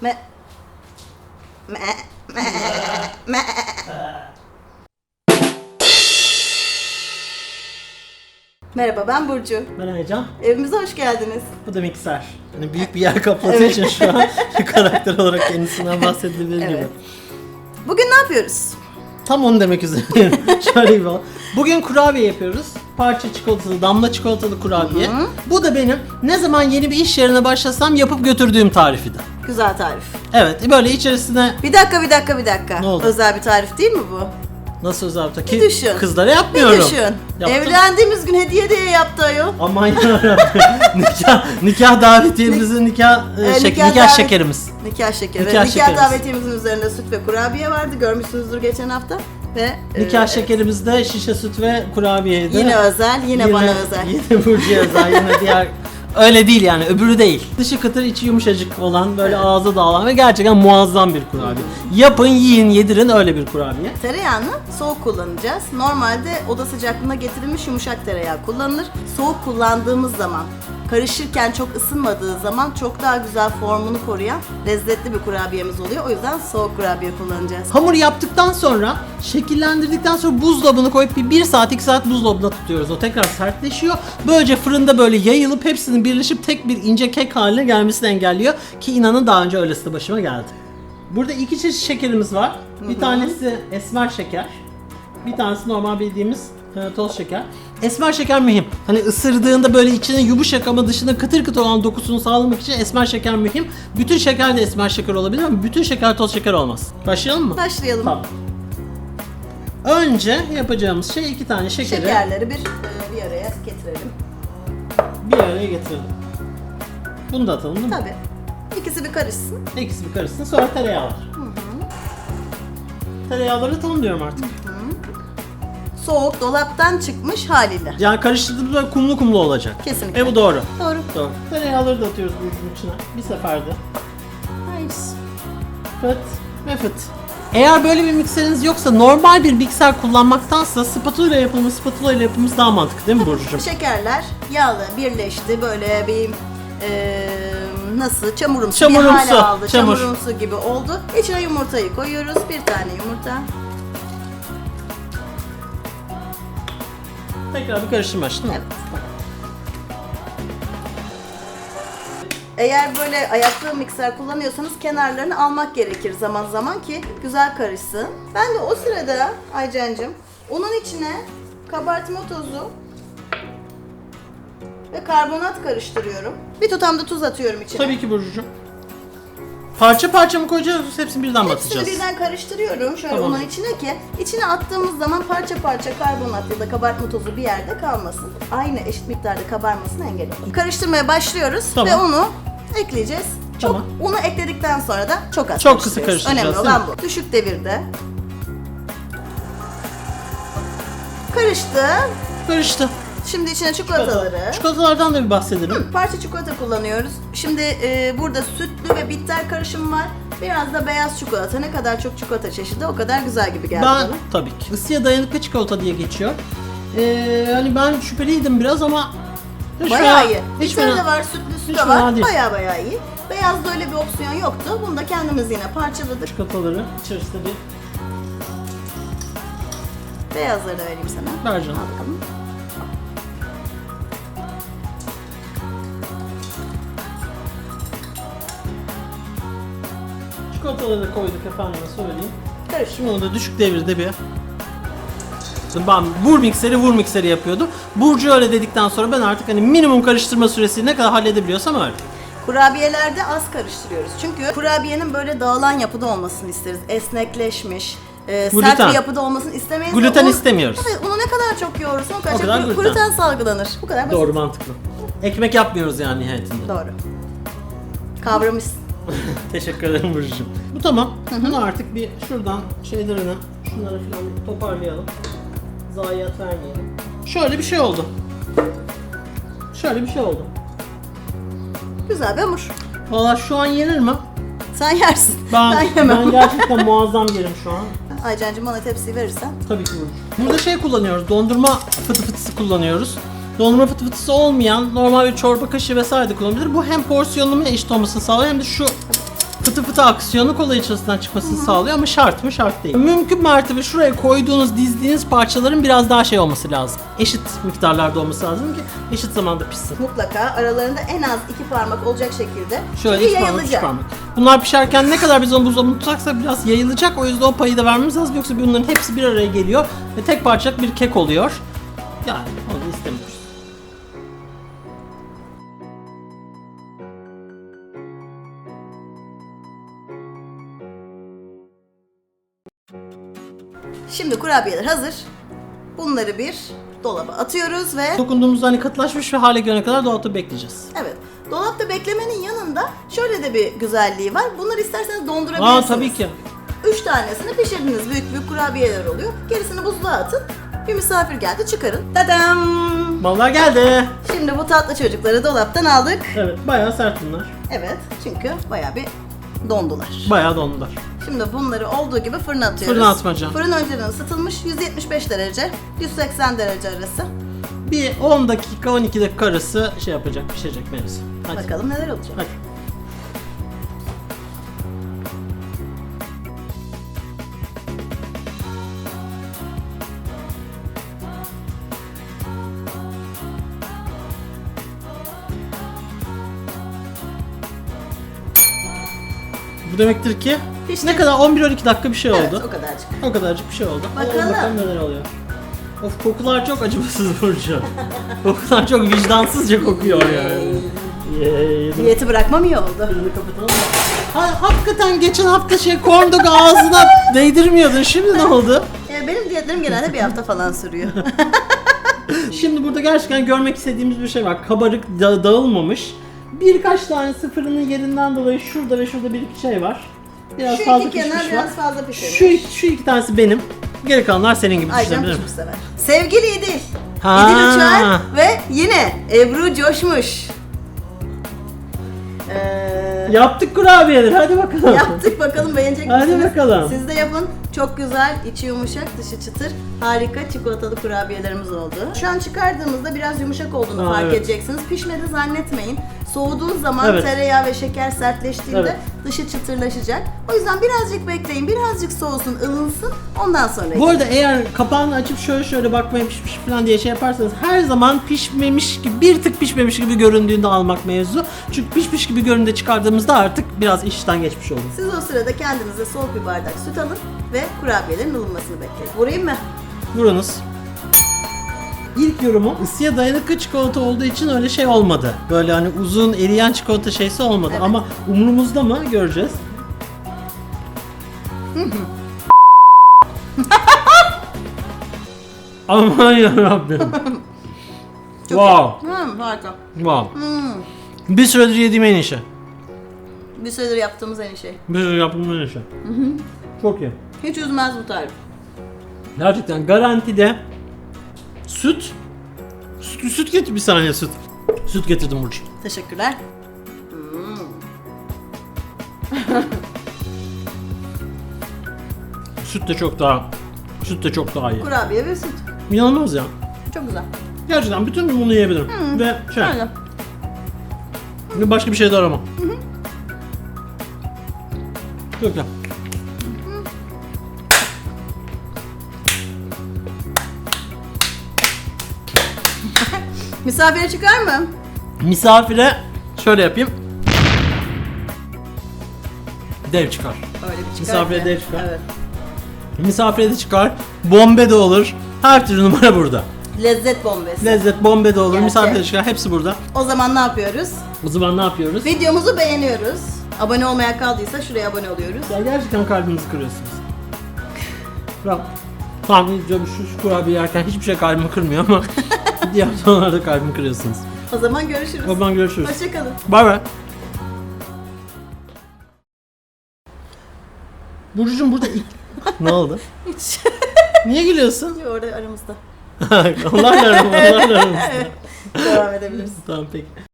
Me... Me... Me... Me... Merhaba ben Burcu. Ben Aycan. Evimize hoş geldiniz. Bu da mikser. Hani büyük bir yer kapladığı için şu an karakter olarak kendisinden bahsedilebilir gibi. Evet. Bugün ne yapıyoruz? Tam onu demek üzereyim. Şöyle bir Bugün kurabiye yapıyoruz. Parça çikolatalı, damla çikolatalı kurabiye. Bu da benim ne zaman yeni bir iş yerine başlasam yapıp götürdüğüm tarifiydi. Güzel tarif. Evet, böyle içerisine Bir dakika bir dakika bir dakika. Ne oldu? Özel bir tarif değil mi bu? nasıl özel bir Bir düşün. Kızlara Bir yapmıyorum. düşün. Yaptım. Evlendiğimiz gün hediye diye yaptı ayol. Aman yarabbim. nikah, nikah davetiyemizin nikah, e, Ee, şek- nikah nikah, davet- şekerimiz. Nikah şekeri. Nikah Nikah, şekerimiz. davetiyemizin üzerinde süt ve kurabiye vardı. Görmüşsünüzdür geçen hafta. Ve Nikah e, şekerimizde şişe süt ve kurabiyeydi. Yine özel, yine, bana özel. Yine Burcu'ya özel, yine diğer... Öyle değil yani, öbürü değil. Dışı kıtır, içi yumuşacık olan, böyle ağza dağılan ve gerçekten muazzam bir kurabiye. Yapın, yiyin, yedirin öyle bir kurabiye. Tereyağını soğuk kullanacağız. Normalde oda sıcaklığına getirilmiş yumuşak tereyağı kullanılır. Soğuk kullandığımız zaman karışırken çok ısınmadığı zaman çok daha güzel formunu koruyan lezzetli bir kurabiyemiz oluyor. O yüzden soğuk kurabiye kullanacağız. Hamur yaptıktan sonra, şekillendirdikten sonra buzdolabına koyup bir 1 saat 2 saat buzdolabında tutuyoruz. O tekrar sertleşiyor. Böylece fırında böyle yayılıp hepsinin birleşip tek bir ince kek haline gelmesini engelliyor. Ki inanın daha önce öylesi de başıma geldi. Burada iki çeşit şekerimiz var. Bir tanesi esmer şeker. Bir tanesi normal bildiğimiz e, toz şeker. Esmer şeker mühim. Hani ısırdığında böyle içine yumuşak ama dışında kıtır kıtır olan dokusunu sağlamak için esmer şeker mühim. Bütün şeker de esmer şeker olabilir ama bütün şeker toz şeker olmaz. Başlayalım mı? Başlayalım. Tamam. Önce yapacağımız şey iki tane şekeri Şekerleri bir e, bir araya getirelim. bir araya getirelim. Bunu da atalım değil mi? Tabii. İkisi bir karışsın. İkisi bir karışsın. Sonra tereyağı var. Tereyağları tanımlıyorum artık. Soğuk dolaptan çıkmış haliyle. Yani karıştırdığımızda kumlu kumlu olacak. Kesinlikle. Ve bu doğru. Doğru. Doğru. Tereyağları da atıyoruz bunun içine. Bir seferde. Nice. Fıt ve fıt. Eğer böyle bir mikseriniz yoksa normal bir mikser kullanmaktansa spatula ile yapılmış spatula ile yapılmış daha mantıklı değil mi Burcucuğum? Şekerler yağlı birleşti böyle bir e, nasıl çamurumsu, Çamurumsu, bir hale aldı. çamur. Çamurumsu gibi oldu. İçine yumurtayı koyuyoruz. Bir tane yumurta. Tekrar bir karışım aç değil mi? Evet. Eğer böyle ayaklı mikser kullanıyorsanız kenarlarını almak gerekir zaman zaman ki güzel karışsın. Ben de o sırada Aycan'cığım onun içine kabartma tozu ve karbonat karıştırıyorum. Bir tutam da tuz atıyorum içine. Tabii ki Burcucuğum. Parça parça mı koyacağız yoksa hepsini birden mi Hepsini atacağız? birden karıştırıyorum şöyle Tamam. onun içine ki içine attığımız zaman parça parça karbonat ya da kabartma tozu bir yerde kalmasın. Aynı eşit miktarda kabarmasını engelleyelim. Karıştırmaya başlıyoruz Tamam. ve onu ekleyeceğiz. Çok, Tamam. Unu ekledikten sonra da çok az Çok kısa karıştırıyoruz. karıştıracağız, Önemli olan bu. Düşük devirde. Karıştı. Karıştı. Şimdi içine çikolataları. Çikolatalardan da bir bahsedelim. Parça çikolata kullanıyoruz. Şimdi e, burada sütlü ve bitter karışım var. Biraz da beyaz çikolata. Ne kadar çok çikolata çeşidi o kadar güzel gibi geldi Ben bana. tabii ki. Isıya dayanıklı çikolata diye geçiyor. Ee, hani ben şüpheliydim biraz ama hiç Bayağı fena- iyi. Hiç Bitter fena. de var, sütlüsü hiç de fena var. değil. Bayağı bayağı iyi. Beyazda öyle bir opsiyon yoktu. Bunu da kendimiz yine parçaladık. Çikolataları içerisinde bir Beyazları da vereyim sana. ver canım. Al bakalım. Çikolataları koyduk efendime söyleyeyim. Karış. Şimdi onu da düşük devirde bir ben vur mikseri vur mikseri yapıyordum. Burcu öyle dedikten sonra ben artık hani minimum karıştırma süresi ne kadar halledebiliyorsam öyle. Kurabiyelerde az karıştırıyoruz. Çünkü kurabiyenin böyle dağılan yapıda olmasını isteriz. Esnekleşmiş, e, Gluten. sert bir yapıda olmasını istemeyiz. Gluten istemiyoruz. Evet, unu ne kadar çok yoğurursan o kadar, O kadar glu- gluten. gluten salgılanır. Bu kadar basit. Doğru mantıklı. Ekmek yapmıyoruz yani nihayetinde. Doğru. Kavramışsın. Teşekkür ederim Burcu'cum. Bu tamam. Bunu artık bir şuradan şeylerini, şunları falan toparlayalım. Zayiat vermeyelim. Şöyle bir şey oldu. Şöyle bir şey oldu. Güzel bir hamur. Valla şu an yenir mi? Sen yersin. Ben, ben yemem. ben gerçekten muazzam yerim şu an. Aycancığım bana tepsiyi verirsen. Tabii ki Burcu. Burada şey kullanıyoruz, dondurma fıtı fıtısı kullanıyoruz. Dondurma fıtı fıtısı olmayan normal bir çorba kaşığı vesaire de kullanılabilir. Bu hem porsiyonunun eşit olmasını sağlıyor hem de şu fıtı fıtı aksiyonu kolay içerisinden çıkmasını sağlıyor ama şart mı? Şart değil. Mümkün mertebe şuraya koyduğunuz, dizdiğiniz parçaların biraz daha şey olması lazım. Eşit miktarlarda olması lazım ki eşit zamanda pişsin. Mutlaka aralarında en az iki parmak olacak şekilde. Şöyle iki parmak, üç yayılacak. parmak. Bunlar pişerken ne kadar biz onu buzdolabına tutarsak biraz yayılacak. O yüzden o payı da vermemiz lazım. Yoksa bunların hepsi bir araya geliyor ve tek parçalık bir kek oluyor. Yani onu Şimdi kurabiyeler hazır. Bunları bir dolaba atıyoruz ve Dokunduğumuzda hani katılaşmış ve hale gelene kadar dolapta bekleyeceğiz. evet dolapta beklemenin yanında şöyle de bir güzelliği var. Bunları isterseniz dondurabilirsiniz. Aa tabii ki. Üç tanesini pişirdiniz. Büyük büyük kurabiyeler oluyor. Gerisini buzluğa atın. Bir misafir geldi çıkarın. Tadam! Vallahi geldi. Şimdi bu tatlı çocukları dolaptan aldık. Evet bayağı sert bunlar. Evet çünkü bayağı bir dondular. Bayağı dondular. Şimdi bunları olduğu gibi fırına atıyoruz. Fırına atmaca. Fırın önceden ısıtılmış 175 derece, 180 derece arası. Bir 10 dakika 12 dakika arası şey yapacak pişecek mevzu. Hadi. Bakalım neler olacak. Hadi. Bu demektir ki Pişti. ne kadar 11-12 dakika bir şey Evet, oldu. o kadarcık. O kadarcık bir şey oldu. Bakalım. bakalım neler oluyor. Of kokular çok acımasız Burcu. kokular çok vicdansızca kokuyor yani. Yeee. Diyeti bırakmam iyi oldu. Ha, hakikaten geçen hafta şey corn dog ağzına değdirmiyordun. Şimdi ne oldu? Ee, benim diyetlerim genelde bir hafta falan sürüyor. Şimdi burada gerçekten görmek istediğimiz bir şey var. Kabarık da- dağılmamış. Birkaç tane sıfırının yerinden dolayı şurada ve şurada bir iki şey var. Biraz Şu fazla iki kenar pişmiş var. biraz fazla pişirmiş. Şu, şu iki tanesi benim. Geri kalanlar senin gibi Aycan düşünebilir pişmiş sever. Sevgili İdil. Ha. İdil Uçar ve yine Ebru coşmuş. Ee, Yaptık kurabiyeleri hadi bakalım. Yaptık bakalım beğenecek Hadi misiniz? bakalım. Siz de yapın. Çok güzel, içi yumuşak, dışı çıtır. Harika çikolatalı kurabiyelerimiz oldu. Şu an çıkardığımızda biraz yumuşak olduğunu Aa, fark evet. edeceksiniz. Pişmedi zannetmeyin. Soğuduğu zaman Evet. tereyağı ve şeker sertleştiğinde Evet. dışı çıtırlaşacak. O yüzden birazcık bekleyin, birazcık soğusun, ılınsın. Ondan sonra Bu arada eğer kapağını açıp şöyle şöyle bakmaya pişmiş falan diye şey yaparsanız her zaman pişmemiş gibi bir tık pişmemiş gibi göründüğünde almak mevzu. Çünkü pişmiş gibi göründüğünde çıkardığımızda artık biraz işten geçmiş olur. Siz o sırada kendinize soğuk bir bardak süt alın ve kurabiyelerin ılınmasını bekleyin. Vurayım mı? Vurunuz. İlk yorumu ısıya dayanıklı çikolata olduğu için öyle şey olmadı. Böyle hani uzun eriyen çikolata şeysi olmadı Evet. ama umurumuzda mı göreceğiz. Aman yarabbim. wow. Hmm, harika. Wow. Hmm. Bir süredir yediğim en iyi şey. Bir süredir yaptığımız en iyi şey. Bir süredir yaptığım en iyi şey. Çok iyi. Hiç üzmez bu tarif. Gerçekten garantide süt süt, süt getir bir saniye süt. Süt getirdim Burcu. Teşekkürler. Hmm. Süt de çok daha süt de çok daha iyi. Kurabiye ve süt. İnanılmaz ya. Çok güzel. Gerçekten bütün gün bunu yiyebilirim. Ve şey, ve başka bir şey de aramam. Çok güzel. Misafire çıkar mı? Misafire şöyle yapayım. Dev çıkar. Öyle bir çıkar. Misafire ki. de çıkar. Evet. Misafire de çıkar. Bombe de olur. Her türlü numara burada. Lezzet bombesi. Lezzet bombe de olur. Misafire de çıkar. Hepsi burada. o zaman ne yapıyoruz? O zaman ne yapıyoruz? Videomuzu beğeniyoruz. Abone olmaya kaldıysa şuraya abone oluyoruz. Ya gerçekten kalbinizi kırıyorsunuz. Tamam. Tamam şu, şu kurabiye yerken hiçbir şey kalbimi kırmıyor ama diğer sonlarda kalbimi kırıyorsunuz. O zaman görüşürüz. O zaman görüşürüz. Hoşçakalın. Bay bay. Burcucuğum burada ilk... ne oldu? Hiç. Niye gülüyorsun? Orada aramızda. onlarla aram, onlarla aramızda. Devam edebiliriz. Tamam peki.